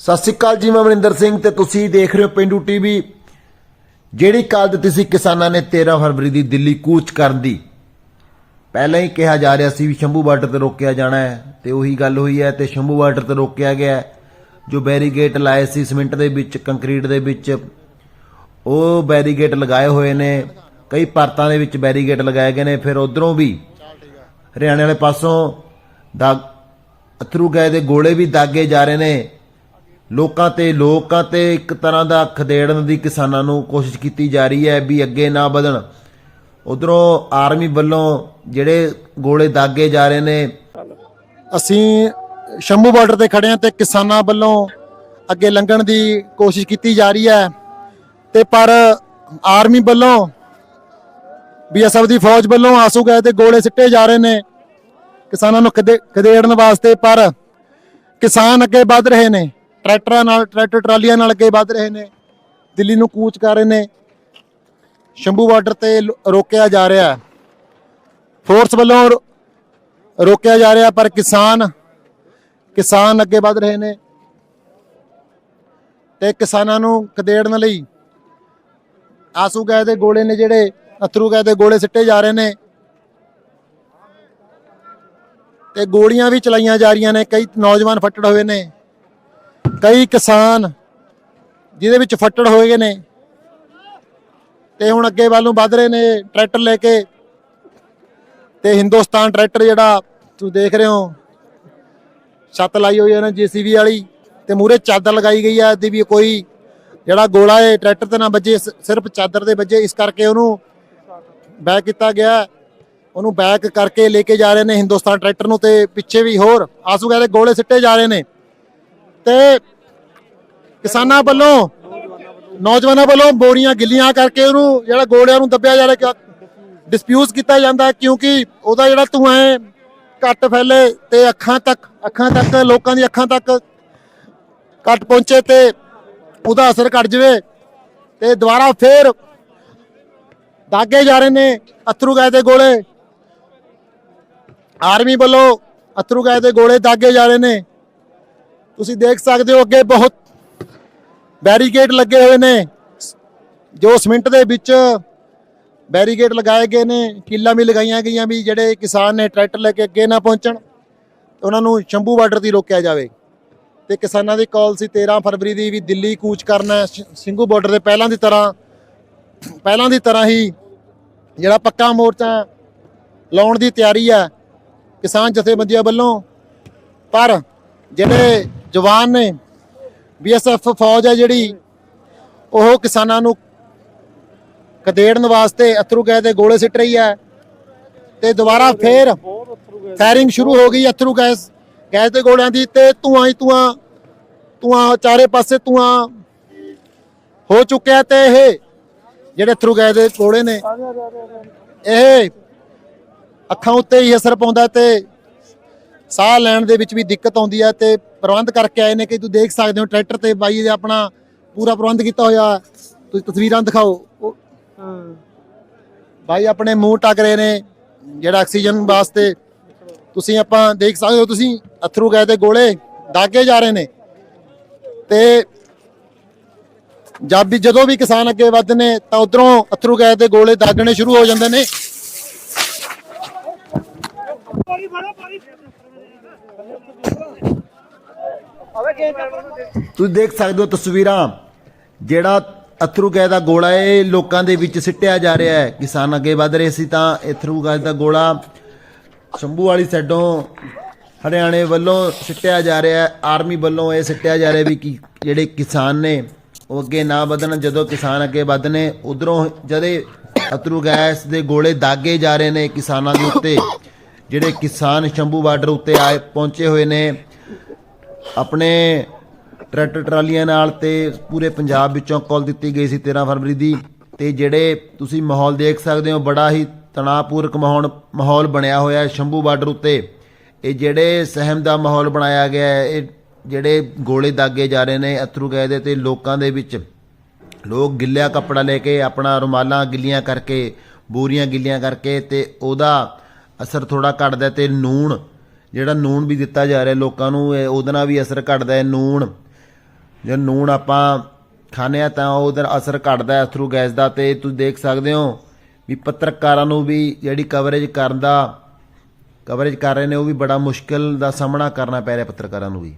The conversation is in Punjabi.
ਸਤਿ ਸ਼੍ਰੀ ਅਕਾਲ ਜੀ, ਮੈਂ ਮਨਿੰਦਰ ਸਿੰਘ ਤੇ ਤੁਸੀਂ ਦੇਖ ਰਹੇ ਹੋ ਪਿੰਡੂ ਟੀਵੀ। ਜਿਹੜੀ ਕਾਲ ਦਿੱਤੀ ਸੀ ਕਿਸਾਨਾਂ ਨੇ 13 ਫਰਵਰੀ ਦੀ ਦਿੱਲੀ ਕੂਚ ਕਰਨ ਦੀ। ਪਹਿਲਾਂ ਹੀ ਕਿਹਾ ਜਾ ਰਿਹਾ ਸੀ ਵੀ ਸ਼ੰਭੂ ਬਾਰਡਰ ਤੇ ਰੋਕਿਆ ਜਾਣਾ ਹੈ ਤੇ ਉਹੀ ਗੱਲ ਹੋਈ ਹੈ ਤੇ ਸ਼ੰਭੂ ਬਾਰਡਰ ਤੇ ਰੋਕਿਆ ਗਿਆ ਜੋ ਬੈਰੀਗੇਟ ਲਾਏ ਸੀ ਸਿਮੈਂਟ ਦੇ ਵਿੱਚ, ਕੰਕਰੀਟ ਦੇ ਵਿੱਚ, ਉਹ ਬੈਰੀਗੇਟ ਲਗਾਏ ਹੋਏ ਨੇ। ਕਈ ਪਰਤਾਂ ਦੇ ਵਿੱਚ ਬੈਰੀਗੇਟ ਲਗਾਏ ਗਏ ਨੇ। ਫਿਰ ਉਧਰੋਂ ਵੀ ਹਰਿਆਣੇ ਵਾਲੇ ਪਾਸੋਂ ਦਾ ਅਥਰੂ ਗਏ ਦੇ ਗੋਲੇ ਵੀ ਦਾਗੇ ਜਾ ਰਹੇ ਨੇ। ਲੋਕਾਂ ਤੇ ਲੋਕਾਂ ਤੇ ਇੱਕ ਤਰ੍ਹਾਂ ਦਾ ਖਦੇੜਨ ਦੀ ਕਿਸਾਨਾਂ ਨੂੰ ਕੋਸ਼ਿਸ਼ ਕੀਤੀ ਜਾ ਰਹੀ ਹੈ ਵੀ ਅੱਗੇ ਨਾ ਵਧਣ। ਉਧਰੋਂ ਆਰਮੀ ਵੱਲੋਂ ਜਿਹੜੇ ਗੋਲੇ ਦਾਗੇ ਜਾ ਰਹੇ ਨੇ, ਅਸੀਂ ਸ਼ੰਭੂ ਬਾਰਡਰ ਤੇ ਖੜੇ ਹਾਂ ਤੇ ਕਿਸਾਨਾਂ ਵੱਲੋਂ ਅੱਗੇ ਲੰਘਣ ਦੀ ਕੋਸ਼ਿਸ਼ ਕੀਤੀ ਜਾ ਰਹੀ ਹੈ। ਤੇ ਪਰ ਆਰਮੀ ਵੱਲੋਂ ਬੀਐਸਐਫ ਦੀ ਫੌਜ ਵੱਲੋਂ ਆਸੂ ਗਏ ਤੇ ਗੋਲੇ ਸਿੱਟੇ ਜਾ ਰਹੇ ਨੇ ਕਿਸਾਨਾਂ ਨੂੰ ਖਦੇ- ਖਦੇੜਨ ਵਾਸਤੇ, ਪਰ ਕਿਸਾਨ ਅੱਗੇ ਵੱਧ ਰਹੇ ਨੇ। ਟਰੈਕਟਰਾਂ ਨਾਲ, ਟਰੈਕਟਰ ਟਰਾਲੀਆਂ ਨਾਲ ਅੱਗੇ ਵੱਧ ਰਹੇ ਨੇ। ਦਿੱਲੀ ਨੂੰ ਕੂਚ ਕਰ ਰਹੇ ਨੇ। ਸ਼ੰਭੂ ਬਾਰਡਰ ਤੇ ਰੋਕਿਆ ਜਾ ਰਿਹਾ ਫੋਰਸ ਵੱਲੋਂ ਰੋ- ਰੋਕਿਆ ਜਾ ਰਿਹਾ, ਪਰ ਕਿਸਾਨ ਕਿਸਾਨ ਅੱਗੇ ਵਧ ਰਹੇ ਨੇ। ਤੇ ਕਿਸਾਨਾਂ ਨੂੰ ਕਦੇੜਨ ਲਈ ਆਸੂ ਗਏ ਦੇ ਗੋਲੇ ਨੇ ਜਿਹੜੇ, ਅਥਰੂ ਗਏ ਦੇ ਗੋਲੇ ਸਿੱਟੇ ਜਾ ਰਹੇ ਨੇ। ਤੇ ਗੋਲੀਆਂ ਵੀ ਚਲਾਈਆਂ ਜਾ ਰਹੀਆਂ ਨੇ। ਕਈ ਨੌਜਵਾਨ ਫੱਟੜ ਹੋਏ ਨੇ। ਕਈ ਕਿਸਾਨ ਜਿਹਦੇ ਵਿੱਚ ਫੱਟੜ ਹੋਏ ਗਏ ਨੇ ਤੇ ਹੁਣ ਅੱਗੇ ਵੱਲ ਨੂੰ ਵੱਧ ਰਹੇ ਨੇ ਟਰੈਕਟਰ ਲੈ ਕੇ ਤੇ ਹਿੰਦੁਸਤਾਨ ਟਰੈਕਟਰ ਜਿਹੜਾ ਤੁਸੀਂ ਦੇਖ ਰਹੇ ਹੋ, ਛੱਤ ਲਾਈ ਹੋਈ ਹੈ ਨਾ ਜੀਸੀਬੀ ਵਾਲੀ ਤੇ ਮੂਰੇ ਚਾਦਰ ਲਗਾਈ ਗਈ ਹੈ ਦੀ ਵੀ ਕੋਈ ਜਿਹੜਾ ਗੋਲਾ ਹੈ, ਟਰੈਕਟਰ ਤੇ ਨਾ ਵੱਜੇ ਸਿਰਫ ਚਾਦਰ ਦੇ ਵੱਜੇ, ਇਸ ਕਰਕੇ ਉਹਨੂੰ ਬੈਕ ਕੀਤਾ ਗਿਆ। ਉਹਨੂੰ ਬੈਕ ਕਰਕੇ ਲੈ ਕੇ ਜਾ ਰਹੇ ਨੇ ਹਿੰਦੁਸਤਾਨ ਟਰੈਕਟਰ ਨੂੰ ਤੇ ਪਿੱਛੇ ਵੀ ਹੋਰ ਆਸੂ ਕਹਿੰਦੇ ਗੋਲੇ ਸਿੱਟੇ ਜਾ ਰਹੇ ਨੇ। ਤੇ ਕਿਸਾਨਾਂ ਵੱਲੋਂ, ਨੌਜਵਾਨਾਂ ਵੱਲੋਂ ਬੋਰੀਆਂ ਗਿੱਲੀਆਂ ਕਰਕੇ ਉਹਨੂੰ ਜਿਹੜਾ ਗੋਲਿਆਂ ਨੂੰ ਦੱਬਿਆ ਜਾ ਰਿਹਾ ਡਿਸਪਿਊਟ ਕੀਤਾ ਜਾਂਦਾ ਕਿਉਂਕਿ ਉਹਦਾ ਜਿਹੜਾ ਧੂਆਂ ਹੈ, ਘੱਟ ਫੈਲੇ ਤੇ ਅੱਖਾਂ ਤੱਕ ਅੱਖਾਂ ਤੱਕ, ਲੋਕਾਂ ਦੀ ਅੱਖਾਂ ਤੱਕ ਘੱਟ ਪਹੁੰਚੇ ਤੇ ਉਹਦਾ ਅਸਰ ਘਟ ਜਾਵੇ ਤੇ ਦੁਬਾਰਾ ਫੇਰ ਦਾਗੇ ਜਾ ਰਹੇ ਨੇ ਅਥਰੂ ਗਏ ਦੇ ਗੋਲੇ। ਆਰਮੀ ਵੱਲੋਂ ਅਥਰੂ ਗਏ ਦੇ ਗੋਲੇ ਦਾਗੇ ਜਾ ਰਹੇ ਨੇ। ਤੁਸੀਂ ਦੇਖ ਸਕਦੇ ਹੋ ਅੱਗੇ ਬਹੁਤ ਬੈਰੀਕੇਡ ਲੱਗੇ ਹੋਏ ਨੇ। ਜੋ ਸਿਮੈਂਟ ਦੇ ਵਿੱਚ ਬੈਰੀਕੇਡ ਲਗਾਏ ਗਏ ਨੇ, ਕਿੱਲਾਂ ਵੀ ਲਗਾਈਆਂ ਗਈਆਂ ਵੀ, ਜਿਹੜੇ ਕਿਸਾਨ ਨੇ ਟਰੈਕਟਰ ਲੈ ਕੇ ਅੱਗੇ ਨਾ ਪਹੁੰਚਣ ਉਹਨਾਂ ਨੂੰ ਸ਼ੰਭੂ ਬਾਰਡਰ ਦੀ ਰੋਕਿਆ ਜਾਵੇ। ਤੇ ਕਿਸਾਨਾਂ ਦੀ ਕਾਲ ਸੀ 13 ਫਰਵਰੀ ਦੀ ਵੀ ਦਿੱਲੀ ਕੂਚ ਕਰਨਾ ਹੈ, ਸ਼- ਸਿੰਘੂ ਬਾਰਡਰ ਦੇ ਪਹਿਲਾਂ ਦੀ ਤਰ੍ਹਾਂ, ਪਹਿਲਾਂ ਦੀ ਤਰ੍ਹਾਂ ਹੀ ਜਿਹੜਾ ਪੱਕਾ ਮੋਰਚਾ ਲਾਉਣ ਦੀ ਤਿਆਰੀ ਹੈ ਕਿਸਾਨ ਜਥੇਬੰਦੀਆਂ ਵੱਲੋਂ। ਪਰ ਜਿਹੜੇ ਜਵਾਨ ਨੇ ਬੀਐਸਐਫ ਫੌਜ ਹੈ ਜਿਹੜੀ, ਉਹ ਕਿਸਾਨਾਂ ਨੂੰ ਕਦੇੜਨ ਵਾਸਤੇ ਅਥਰੂ ਗਏ ਦੇ ਗੋਲੇ ਸਿੱਟ ਰਹੀ ਹੈ ਤੇ ਦੁਬਾਰਾ ਫੇਰ ਫਾਇਰਿੰਗ ਸ਼ੁਰੂ ਹੋ ਗਈ ਅਥਰੂ ਗੈਸ ਗੈਸ ਦੇ ਗੋਲਿਆਂ ਦੀ ਤੇ ਧੂਆਂ ਹੀ ਧੂਆਂ ਧੂਆਂ ਚਾਰੇ ਪਾਸੇ ਧੂਆਂ ਹੋ ਚੁੱਕਿਆ ਤੇ ਇਹ ਜਿਹੜੇ ਅਥਰੂ ਗੈਸ ਦੇ ਗੋਲੇ ਨੇ, ਇਹ ਅੱਖਾਂ ਉੱਤੇ ਹੀ ਅਸਰ ਪਾਉਂਦਾ ਤੇ ਸਾਹ ਲੈਣ ਦੇ ਵਿੱਚ ਵੀ ਦਿੱਕਤ ਆਉਂਦੀ ਹੈ ਤੇ ਪ੍ਰਬੰਧ ਕਰਕੇ ਆਏ ਨੇ ਕਿ ਤੁਸੀਂ ਦੇਖ ਸਕਦੇ ਹੋ ਟਰੈਕਟਰ ਤੇ ਬਾਈ ਦੇ ਆਪਣਾ ਪੂਰਾ ਪ੍ਰਬੰਧ ਕੀਤਾ ਹੋਇਆ। ਤੁਸੀਂ ਤਸਵੀਰਾਂ ਦਿਖਾਓ। ਬਾਈ ਆਪਣੇ ਮੂੰਹ ਟੱਕ ਰਹੇ ਨੇ ਜਿਹੜਾ ਆਕਸੀਜਨ ਵਾਸਤੇ। ਤੁਸੀਂ ਆਪਾਂ ਦੇਖ ਸਕਦੇ ਹੋ ਤੁਸੀਂ ਅਥਰੂ ਗਏ ਦੇ ਗੋਲੇ ਦਾਗੇ ਜਾ ਰਹੇ ਨੇ। ਤੇ ਜਦ ਵੀ ਜਦੋਂ ਵੀ ਕਿਸਾਨ ਅੱਗੇ ਵੱਧਦੇ ਨੇ ਤਾਂ ਉਧਰੋਂ ਅਥਰੂ ਗਏ ਦੇ ਗੋਲੇ ਦਾਗਣੇ ਸ਼ੁਰੂ ਹੋ ਜਾਂਦੇ ਨੇ। ਤੁਸੀਂ ਦੇਖ ਸਕਦੇ ਹੋ ਤਸਵੀਰਾਂ, ਜਿਹੜਾ ਅਥਰੂ ਗੈਸ ਦਾ ਗੋਲਾ ਇਹ ਲੋਕਾਂ ਦੇ ਵਿੱਚ ਸਿੱਟਿਆ ਜਾ ਰਿਹਾ ਹੈ। ਕਿਸਾਨ ਅੱਗੇ ਵਧ ਰਹੇ ਸੀ ਤਾਂ ਅਥਰੂ ਗੈਸ ਦਾ ਗੋਲਾ ਸ਼ੰਭੂ ਵਾਲੀ ਸਾਈਡੋਂ ਹਰਿਆਣੇ ਵੱਲੋਂ ਸਿੱਟਿਆ ਜਾ ਰਿਹਾ ਹੈ, ਆਰਮੀ ਵੱਲੋਂ ਇਹ ਸਿੱਟਿਆ ਜਾ ਰਿਹਾ ਵੀ ਕਿ ਜਿਹੜੇ ਕਿਸਾਨ ਨੇ, ਉਹ ਅੱਗੇ ਨਾ ਵਧਣ। ਜਦੋਂ ਕਿਸਾਨ ਅੱਗੇ ਵਧਨੇ ਉਧਰੋਂ ਜਦੇ ਅਥਰੂ ਗੈਸ ਦੇ ਗੋਲੇ ਦਾਗੇ ਜਾ ਰਹੇ ਨੇ ਕਿਸਾਨਾਂ ਦੇ ਉੱਤੇ ਜਿਹੜੇ ਕਿਸਾਨ ਸ਼ੰਭੂ ਬਾਰਡਰ ਉੱਤੇ ਆਏ, ਪਹੁੰਚੇ ਹੋਏ ਨੇ, ਆਪਣੇ ਟਰੈਕਟਰ ਟਰਾਲੀਆਂ ਨਾਲ ਤੇ ਪੂਰੇ ਪੰਜਾਬ ਵਿੱਚੋਂ ਕਾਲ ਦਿੱਤੀ ਗਈ ਸੀ 13 ਫਰਵਰੀ ਦੀ, ਤੇ ਜਿਹੜੇ ਤੁਸੀਂ ਮਾਹੌਲ ਦੇਖ ਸਕਦੇ ਹੋ, ਬੜਾ ਹੀ ਤਣਾਅਪੂਰਕ ਮਾਹੌਲ ਮਾਹੌਲ ਬਣਿਆ ਹੋਇਆ ਹੈ ਸ਼ੰਭੂ ਬਾਰਡਰ ਉੱਤੇ। ਇਹ ਜਿਹੜੇ ਸਹਿਮ ਦਾ ਮਾਹੌਲ ਬਣਾਇਆ ਗਿਆ ਹੈ, ਇਹ ਜਿਹੜੇ ਗੋਲੇ ਦਾਗੇ ਜਾ ਰਹੇ ਨੇ ਅਥਰੂ ਗਏ ਦੇ ਤੇ ਲੋਕਾਂ ਦੇ ਵਿੱਚ। ਲੋਕ ਗਿੱਲਿਆ ਕੱਪੜਾ ਲੈ ਕੇ ਆਪਣਾ ਰੁਮਾਲਾਂ ਗਿੱਲੀਆਂ ਕਰਕੇ, ਬੋਰੀਆਂ ਗਿੱਲੀਆਂ ਕਰਕੇ ਤੇ ਉਹਦਾ ਅਸਰ ਥੋੜਾ ਘਟਦਾ ਹੈ ਤੇ ਨੂਣ, ਜਿਹੜਾ ਨੂਣ ਵੀ ਦਿੱਤਾ ਜਾ ਰਿਹਾ ਲੋਕਾਂ ਨੂੰ ਉਹਦੇ ਨਾਲ ਵੀ ਅਸਰ ਘਟਦਾ ਹੈ ਨੂਣ। ਜੇ ਨੂਣ ਆਪਾਂ ਖਾਂਦੇ ਆ ਤਾਂ ਉਹਦਾ ਅਸਰ ਘਟਦਾ ਹੈ ਅਥਰੂ ਗੈਸ ਦਾ ਤੇ ਤੁਸੀਂ ਦੇਖ ਸਕਦੇ ਹੋ ਵੀ ਪੱਤਰਕਾਰਾਂ ਨੂੰ ਵੀ ਜਿਹੜੀ ਕਵਰੇਜ ਕਰਨ ਦਾ ਕਵਰੇਜ ਕਰ ਰਹੇ ਨੇ ਉਹ ਵੀ ਬੜਾ ਮੁਸ਼ਕਲ ਦਾ ਸਾਹਮਣਾ ਕਰਨਾ ਪੈ ਰਿਹਾ ਪੱਤਰਕਾਰਾਂ ਨੂੰ ਵੀ।